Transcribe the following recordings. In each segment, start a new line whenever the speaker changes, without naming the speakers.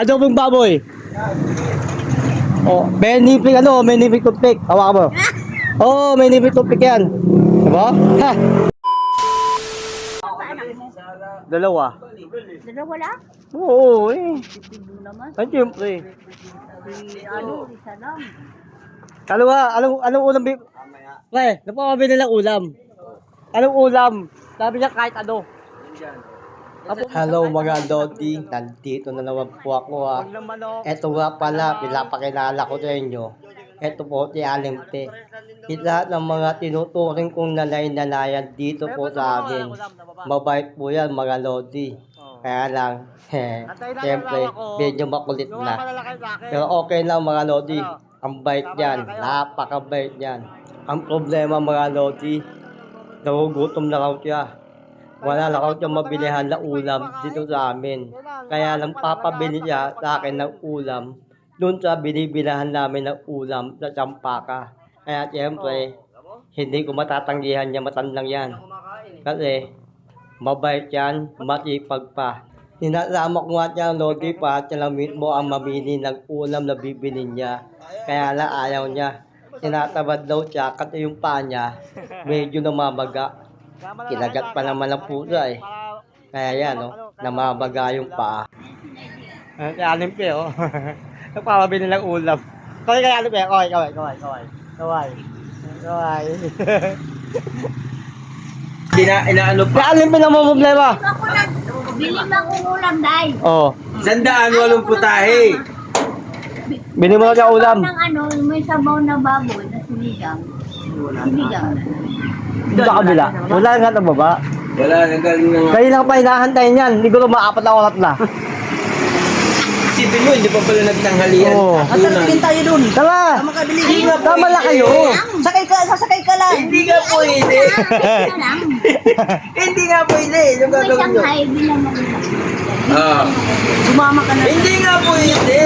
Adobong baboy. Oh, may nipik ano, may nipik toothpick. Hawakan mo. Oh, may nipik toothpick yan. Diba? Ha? Dalawa.
Dalawa lang?
Oo, eh. Ay, siyempre.
Si ano, isa lang.
Dalawa, anong, anong ulam? bi- Pre, napakabili ng ulam. Anong ulam? Sabi niya kahit ano. Hello mga Lodi, nandito na naman po ako ha. Ito nga pala, pinapakilala ko sa inyo. Ito po si Alimpe. Isa ng mga tinuturing kong nanay-nanayan dito po sa amin. Mabait po yan mga Lodi. Kaya lang, siyempre, medyo makulit na. Pero okay lang mga Lodi. Ang bait yan. Napakabait yan. Ang problema mga Lodi, nagugutom na raw siya. Wala na siyang mabilihan na ulam dito sa amin. Kaya lang papabili siya sa akin ng ulam doon sa binibilahan namin ng ulam sa Champaka. Kaya siyempre, hindi ko matatanggihan niya matandang yan. Kasi, mabait yan, matipag pa. Sinasama ko nga siya ang Lodi pa at siya lang mismo ang mamili ng ulam na bibili niya. Kaya lang ayaw niya. Tinatabad daw siya kasi yung paa niya medyo namamaga. Kinagat pa naman ang pusa eh. Kaya yan, no? Namabaga yung paa. Ay, kaya alim pe, oh. Nagpapabili ng ulam. Kaway kaya alim pe, kaway, kaway, kaway, kaway. Kaway. Kaway.
Hindi na, inaano pa.
Kaya alim pe na mo problema.
Ako bili mo akong ulam, day.
Oh,
Sandaan walong putahe.
bili mo na ulam.
Ng ano, may sabaw na baboy na sinigang. Sinigang na.
Dito sa kabila. Wala nga na baba.
Wala, nagaling na nga.
Kayo lang pa hinahantay niyan. Hindi ko maapat na oras na.
Isipin mo, hindi pa pala nagtanghalian.
Oo.
Tunan.
tayo dun.
Tama!
Hindi nga
Tama na kayo.
Sakay ka, sasakay ka lang.
Hindi nga pwede.
Lang.
Hindi nga pwede. Yung
May
gagawin nyo. Ah.
Sumama ka na.
Hindi nga pwede.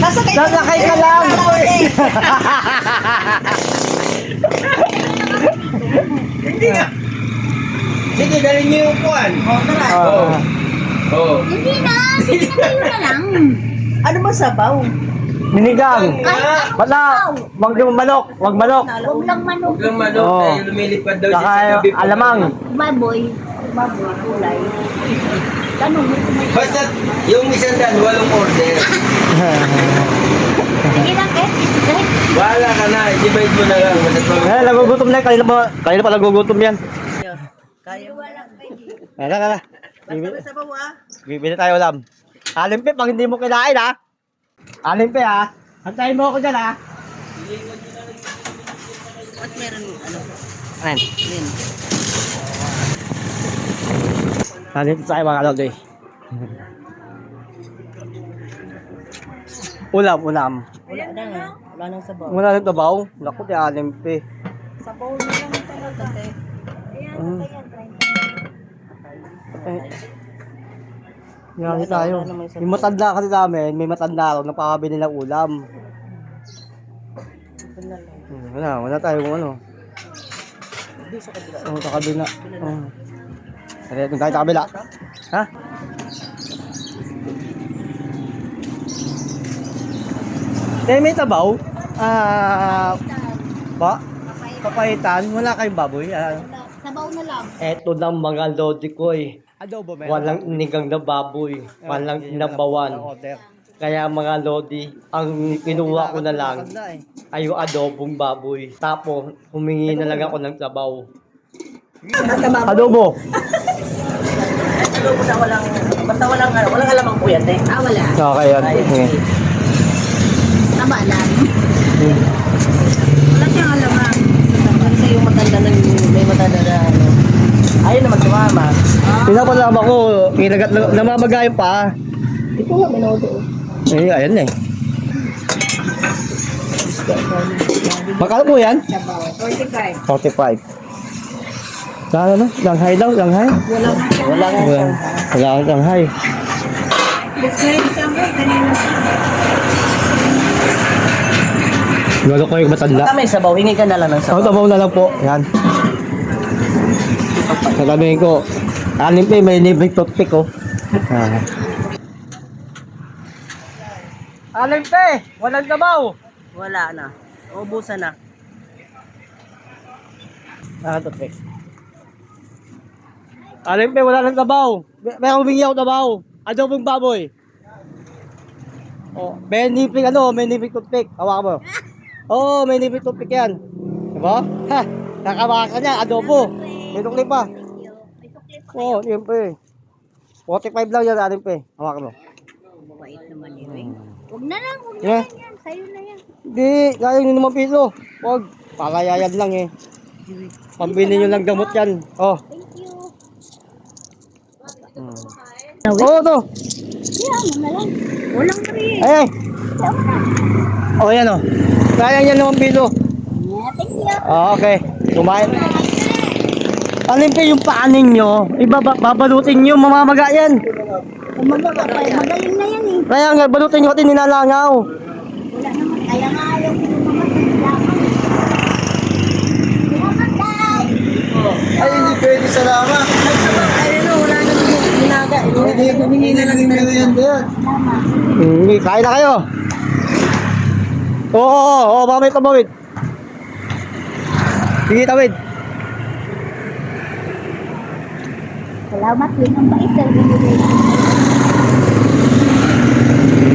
Sasakay ka
Sasakay ka lang.
Hindi nga. Sige, galing niyo yung kuwan.
Oh, tara.
Oo. Oo.
Hindi na, sige na kayo na lang.
Ano ba sabaw?
Ninigang.
Kahit
Wala. Wag yung manok. Wag manok.
Huwag lang manok.
Huwag lang manok.
Oo.
Dahil lumilipad daw
Saka
siya sa gabi.
alamang.
Baboy. Baboy, kulay. Tanong mo kung may...
Basta yung isang dan, walong order.
Sige lang, eh. Kahit
Wala ka na. Na lang.
Eh, nagugutom na. Kanina pa, kanina pa nagugutom yan.
Kaya mo.
Kaya kaya.
Basta may sabaw ah.
Bibili tayo ulam. Alimpe, pag hindi mo kinain ha. Alimpe ha. Antayin mo ako dyan ha.
At meron ano?
Ayan.
Yun.
Nandito tayo mga kalog eh. Ulam, ulam.
Wala na nga. Wala nang sabaw.
Muna rin tabaw. Naku, di alimpe.
Sabaw na lang talaga.
Mm. Eh. Yan tayo. May matanda kasi namin, may matanda raw, napakabili ng ulam. Hmm, Wala, wala tayong ano.
Hindi sa kabila.
Oh, sa kabila. Oh. Tara, doon tayo sa kabila. Ha? Eh, may tabaw? Ah, ba? Papaitan? Wala kayong baboy? Ah,
sabaw na lang.
Eto lang mga lodi ko eh. Adobo Walang inigang na baboy. Walang inabawan. Kaya mga lodi, ang kinuha ko na lang ay yung adobong baboy. Tapos, humingi na lang ako ng sabaw. Adobo!
Basta walang, basta walang, walang alamang po yan eh.
Ah, wala.
Okay, yan.
Lang.
Hmm.
Wala siyang alamang.
Kasi yung matanda na, may matanda na ano. Ayaw naman sumama.
Pinapalam ako, kinagat, namamagay pa.
Ito nga, minodo.
Eh, ayan na eh. Magkano po yan?
Sabaw. 45.
45. Sana no? Langhai daw, langhai.
Wala nga siya.
Wala nga
Wala.
siya.
Wala akong langhai.
Gusto rin siya mo. Kanina.
Lalo ko yung matanda.
Baka may sabaw, hingi ka na lang ng sabaw.
tabaw na lang po. Yan. Sasabihin ko, anim pa may libreng toothpick ko. Ah. Aling pe, walang gabaw.
Wala na. Ubusan na.
Nakatupik. Aling pe, wala nang. May may humingi ako gabaw. Adobong baboy. Oh, may nipik ano, may nipik tupik. Hawakan mo. Oo, oh, may nipik tupik yan. Diba? Ha, nakawaka ka niya, adobo. May tukli pa. Oo, oh, pe. 45 lang yan, aling pe. Hawakan mo.
Mabait naman yun. eh. Huwag na lang, huwag na
Yeah.
lang yan. Sa'yo na yan.
Hindi, kaya nyo naman piso. Huwag, pakayayad lang eh. Pambili nyo lang gamot yan. Oh.
Thank you.
Oo, oh, to.
Yeah, ano na lang. Walang free.
Ay, ay.
Na.
Oh, yan oh. Kaya nyo naman
thank you.
Ah, okay. Kumain. Alin pa yung paanin nyo? Iba, ba- babalutin nyo, mamamaga yan.
Umaga ka pa. Magaling na yan eh.
Kaya nga, balutin nyo kasi nilalangaw.
Wala naman. Kaya nga ayaw ko.
Ay, hindi pwede salamat.
Ayun o, wala na yung ginaga.
Hindi, hindi na lang yan doon.
Hindi, kain na kayo. Oo, oo, oo, mamay tumawid. Sige, tawid.
Salamat din ang bait sa binigay.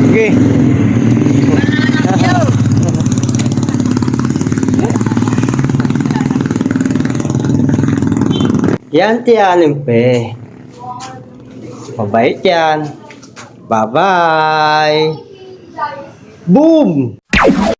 Sige. Yan tiyanin pe. Mabait yan. Bye-bye. Boom!